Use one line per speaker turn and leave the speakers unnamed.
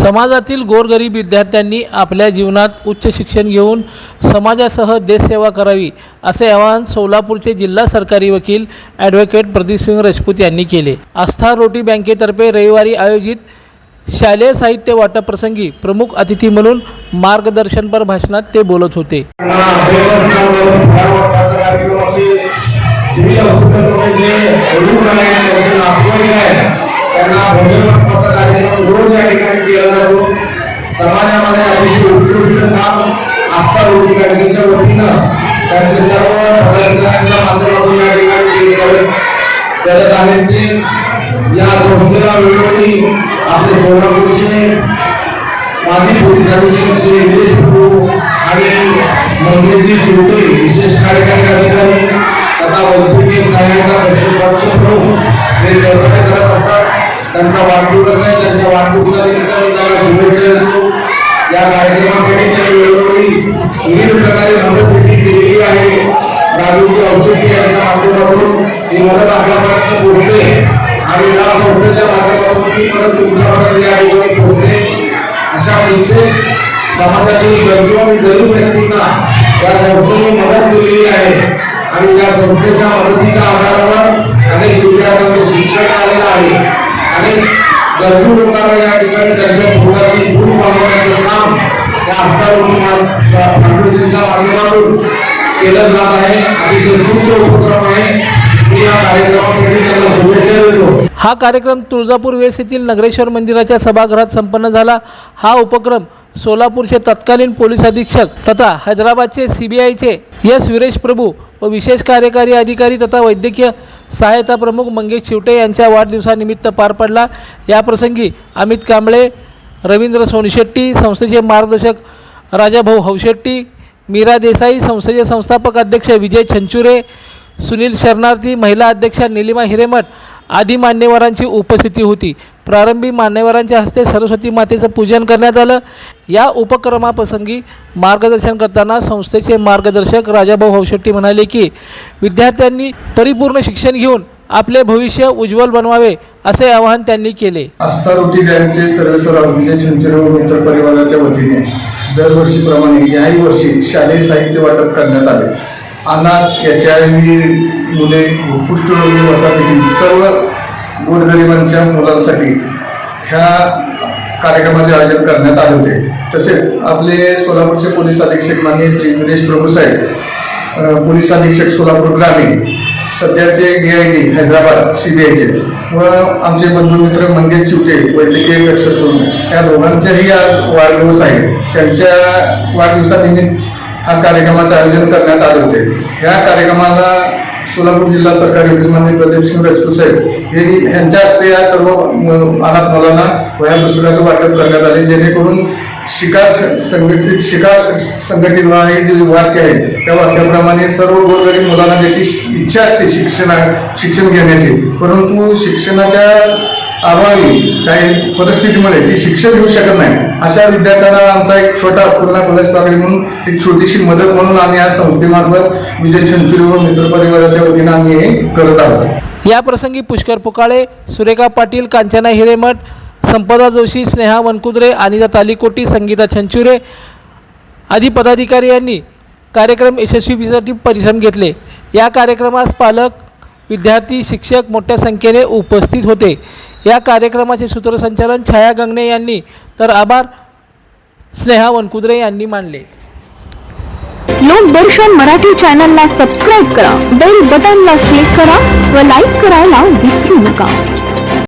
समाजातील गोरगरीब विद्यार्थ्यांनी आपल्या जीवनात उच्च शिक्षण घेऊन समाजासह देशसेवा करावी असे आवाहन सोलापूरचे जिल्हा सरकारी वकील ॲडव्होकेट प्रदीपसिंग राजपूत यांनी केले. आस्था रोटी बँकेतर्फे रविवारी आयोजित शालेय साहित्य वाटप्रसंगी प्रमुख अतिथी म्हणून मार्गदर्शनपर भाषणात ते बोलत होते.
समाजामध्ये अतिशय उत्कृष्ट काम आस्था रोटी बँकेच्या वतीनं त्यांचे सर्व पदाधिकाऱ्यांच्या माध्यमातून या ठिकाणी करत आहेत ते या संस्थेला वेळोवेळी आपले सोलापूरचे माजी पोलीस अधीक्षक श्री निलेश प्रभू आणि मंगेशजी चोटे विशेष कार्यकारी अधिकारी तथा वैद्यकीय सहाय्यता पक्ष प्रमुख हे सहकार्य करत असतात. त्यांचा वाढदिवस आहे त्यांच्या वाढदिवसा निमित्ताने त्यांना शुभेच्छा देतो. या कार्यक्रमासाठी त्यांनी वेळोवेळी विविध प्रकारे मदत देखील केलेली आहे. नागरिक औषधी यांच्या माध्यमातून ही मदत आपल्यापर्यंत पोहोचते. आणि या संस्थेच्या तुमच्यापर्यंत या ठिकाणी पोहोचते अशा प्रत्येक समाजातील गरजू आणि गरीब व्यक्तींना या संस्थेने मदत केलेली आहे. आणि या संस्थेच्या मदतीच्या आधारावर अनेक विद्यार्थ्यांचे शिक्षण आलेलं आहे. अनेक गरजू लोकांना या ठिकाणी त्यांच्या पोटाची भूक मागवण्याचं काम या हस्तारोटी फाउंडेशनच्या माध्यमातून केलं जात आहे. अतिशय सुंदर उपक्रम आहे. मी या कार्यक्रमासाठी त्यांना शुभेच्छा देतो.
हा कार्यक्रम तुळजापूर वेस येथील नगरेश्वर मंदिराच्या सभागृहात संपन्न झाला. हा उपक्रम सोलापूरचे तत्कालीन पोलीस अधीक्षक तथा हैदराबादचे सी बी आयचे यस सुरेश प्रभू व विशेष कार्यकारी अधिकारी तथा वैद्यकीय सहायता प्रमुख मंगेश शिवटे यांच्या वाढदिवसानिमित्त पार पडला. याप्रसंगी अमित कांबळे रवींद्र सोनशेट्टी संस्थेचे मार्गदर्शक राजाभाऊ हौशेट्टी मीरा देसाई संस्थेचे संस्थापक अध्यक्ष विजय छंचुरे सुनील शरणार्थी महिला अध्यक्षा निलिमा हिरेमठ आदी मान्यवरांची उपस्थिती होती. प्रारंभी मान्यवरांच्या हस्ते सरस्वती मातेचं पूजन करण्यात आलं. या उपक्रमाप्रसंगी मार्गदर्शन करताना संस्थेचे मार्गदर्शक राजाभाऊ हौशेट्टी म्हणाले की विद्यार्थ्यांनी परिपूर्ण शिक्षण घेऊन आपले भविष्य उज्ज्वल बनवावे असे आवाहन त्यांनी केले.
आस्था रोटी बँकचे सर्वेसराव विजय छंचरव मित्र परिवाराच्या वतीने दरवर्षीप्रमाणे याही वर्षी शालेय साहित्य वाटप करण्यात आले. अनाथ याच्या मुले कुष्ठरोगी वसाहतीतील सर्व गोरगरिबांच्या मुलांसाठी ह्या कार्यक्रमाचे आयोजन करण्यात आले होते. तसेच आपले सोलापूरचे पोलीस अधीक्षक माननीय श्री विनेश प्रभू साहेब पोलीस अधीक्षक सोलापूर ग्रामीण सध्याचे D I G Hyderabad C B आयचे व आमचे बंधुमित्र मंगेश चिवटे वैद्यकीय कक्ष या दोघांचेही आज वाढदिवस आहे. त्यांच्या वाढदिवसानिमित्त हा कार्यक्रमाचे आयोजन करण्यात आले होते. या कार्यक्रमाला सोलापूर जिल्हा सरकारी वकील मान्य प्रदीप सिंग राजपूत साहेब यांनी यांच्या हस्ते या सर्व अनाथ मुलांना वया पुस्तकाचं वाटप करण्यात आले जेणेकरून शिकार संघटित शिकार संघटित व्हा जे वाक्य आहे त्या वाक्याप्रमाणे सर्व गोरगरीब मुलांना ज्याची इच्छा असते शिक्षणा शिक्षण घेण्याची परंतु शिक्षणाच्या अभावी काही परिस्थितीमुळे जी शिक्षण घेऊ शकत नाही. अशा विद्यार्थ्यांना आमचा एक छोटा पूर्ण कॉलेज पाकडी म्हणून एक छोटीशी मदत म्हणून आम्ही या संस्थेमार्फत विजय छंचुरी व मित्र परिवाराच्या वतीनं आम्ही हे करत आहोत.
या प्रसंगी पुष्कर पुकाळे सुरेखा पाटील कांचना हिरेमठ संपदा जोशी स्नेहा वनकुद्रे अनिता तालिकोटी संगीता छंचुरे आदी पदाधिकारी यांनी कार्यक्रम यशस्वीसाठी परिश्रम घेतले. या कार्यक्रमास पालक विद्यार्थी शिक्षक मोठ्या संख्येने उपस्थित होते. या कार्यक्रमाचे सूत्रसंचालन छाया गंगणे यांनी. तर आभार स्नेहा वनकुद्रे यांनी मानले.
लोकदर्शन मराठी चॅनलला सबस्क्राईब करा बेल बटनला क्लिक करा व लाईक करायला विसरू नका.